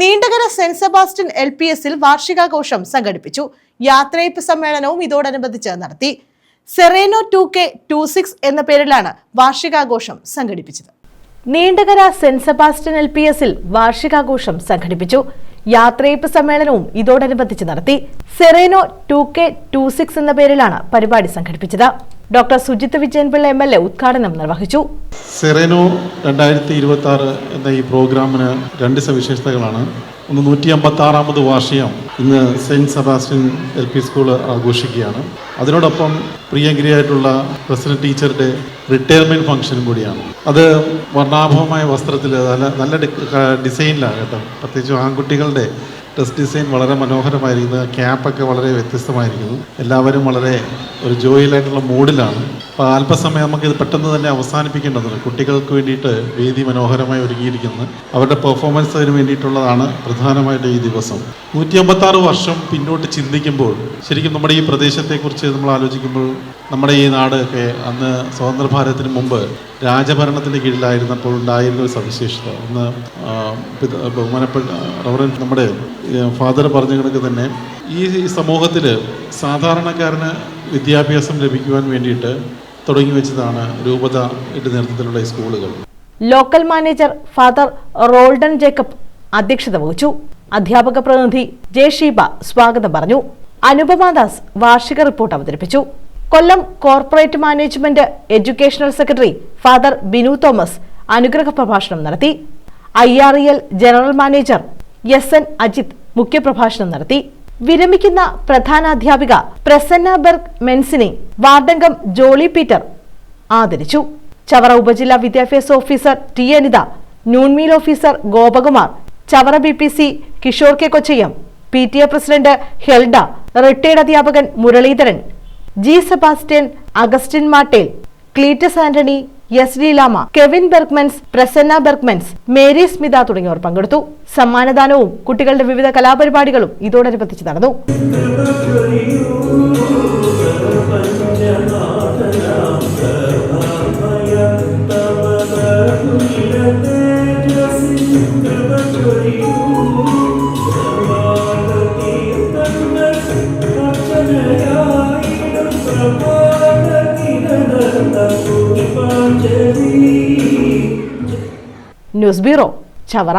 Neendakara saint Sebastian L P എസിൽ വാർഷികാഘോഷം സംഘടിപ്പിച്ചു. യാത്രയപ്പ് സമ്മേളനവും ഇതോടനുബന്ധിച്ച് നടത്തി. Sereno two K two six എന്ന പേരിലാണ് വാർഷികാഘോഷം സംഘടിപ്പിച്ചത്. Neendakara saint Sebastian L P എസിൽ വാർഷികാഘോഷം സംഘടിപ്പിച്ചു. യാത്രയപ്പ് സമ്മേളനവും ഇതോടനുബന്ധിച്ച് നടത്തി. Sereno two K two six എന്ന പേരിലാണ് പരിപാടി സംഘടിപ്പിച്ചത്. Doctor Sujith Vijayanpillai M L A ഉദ്ഘാടനം നിർവഹിച്ചു. സെറേനോ രണ്ടായിരത്തി ഇരുപത്തി ആറ് എന്ന ഈ പ്രോഗ്രാമിന് രണ്ട് സവിശേഷതകളാണ്. ഒന്ന് നൂറ്റി അമ്പത്തി ആറാമത് വാർഷികം ഇന്ന് saint Sebastian L P school ആഘോഷിക്കുകയാണ്. അതിനോടൊപ്പം പ്രിയങ്കരിയായിട്ടുള്ള പ്രസിഡന്റ് ടീച്ചറുടെ റിട്ടയർമെന്റ് ഫംഗ്ഷനും കൂടിയാണ്. അത് വർണാഭമായ വസ്ത്രത്തിൽ നല്ല നല്ല ഡിസൈനിലാണ് കേട്ടോ. പ്രത്യേകിച്ച് ആൺകുട്ടികളുടെ ഡ്രസ് ഡിസൈൻ വളരെ മനോഹരമായിരിക്കുന്നു. ക്യാപ്പൊക്കെ വളരെ വ്യത്യസ്തമായിരിക്കുന്നു. എല്ലാവരും വളരെ ഒരു ജോയിലായിട്ടുള്ള മൂഡിലാണ്. അപ്പോൾ അല്പസമയം നമുക്ക് ഇത് പെട്ടെന്ന് തന്നെ അവസാനിപ്പിക്കേണ്ടതുണ്ട്. കുട്ടികൾക്ക് വേണ്ടിയിട്ട് വേദി മനോഹരമായി ഒരുങ്ങിയിരിക്കുന്നത് അവരുടെ പെർഫോമൻസിന് വേണ്ടിയിട്ടുള്ളതാണ് പ്രധാനമായിട്ട് ഈ ദിവസം. നൂറ്റി അമ്പത്താറ് വർഷം പിന്നോട്ട് ചിന്തിക്കുമ്പോൾ ശരിക്കും നമ്മുടെ ഈ പ്രദേശത്തെക്കുറിച്ച് നമ്മൾ ആലോചിക്കുമ്പോൾ നമ്മുടെ ഈ നാടൊക്കെ അന്ന് സ്വതന്ത്ര ഭാരതത്തിന് മുമ്പ് രാജഭരണത്തിന്റെ കീഴിലായിരുന്നപ്പോൾ ഉണ്ടായിരുന്ന ഒരു സവിശേഷത. ഒന്ന് ബഹുമാനപ്പെട്ട റവറൻ നമ്മുടെ ഫാദർ പറഞ്ഞു കണക്ക് തന്നെ ഈ സമൂഹത്തിൽ സാധാരണക്കാരന് വിദ്യാഭ്യാസം ലഭിക്കുവാൻ വേണ്ടിയിട്ട് തുടങ്ങി വെച്ചതാണ് രൂപതയുടെ നേതൃത്വത്തിലുള്ള സ്കൂളുകൾ. Local manager father Roldan Jacob അധ്യക്ഷത വഹിച്ചു. അധ്യാപക പ്രതിനിധി ജെ ഷീബ സ്വാഗതം പറഞ്ഞു. അനുപമ ദാസ് വാർഷിക റിപ്പോർട്ട് അവതരിപ്പിച്ചു. Kollam corporate management educational secretary father Binu Thomas അനുഗ്രഹ പ്രഭാഷണം നടത്തി. I R E L general manager S N Ajith മുഖ്യപ്രഭാഷണം നടത്തി. വിരമിക്കുന്ന പ്രധാനാധ്യാപിക പ്രസന്ന ബെർഗ് മെൻസിനെ വാർഡംഗം ജോളി പീറ്റർ ആദരിച്ചു. ചവറ ഉപജില്ലാ വിദ്യാഭ്യാസ officer T Anitha noon meal officer Gopakumar Chavara B P C Kishore K Kochayyam P T A president ഹെൽഡ retired അധ്യാപകൻ Muraleedharan G Sebastian Augustine Mattel Cletus Antony S Leelama Lama Kevin Bergmans Prasanna Bergmans Mary Smitha തുടങ്ങിയവർ പങ്കെടുത്തു. സമ്മാനദാനവും കുട്ടികളുടെ വിവിധ കലാപരിപാടികളും ഇതോടനുബന്ധിച്ച് നടന്നു news bureau Chavara.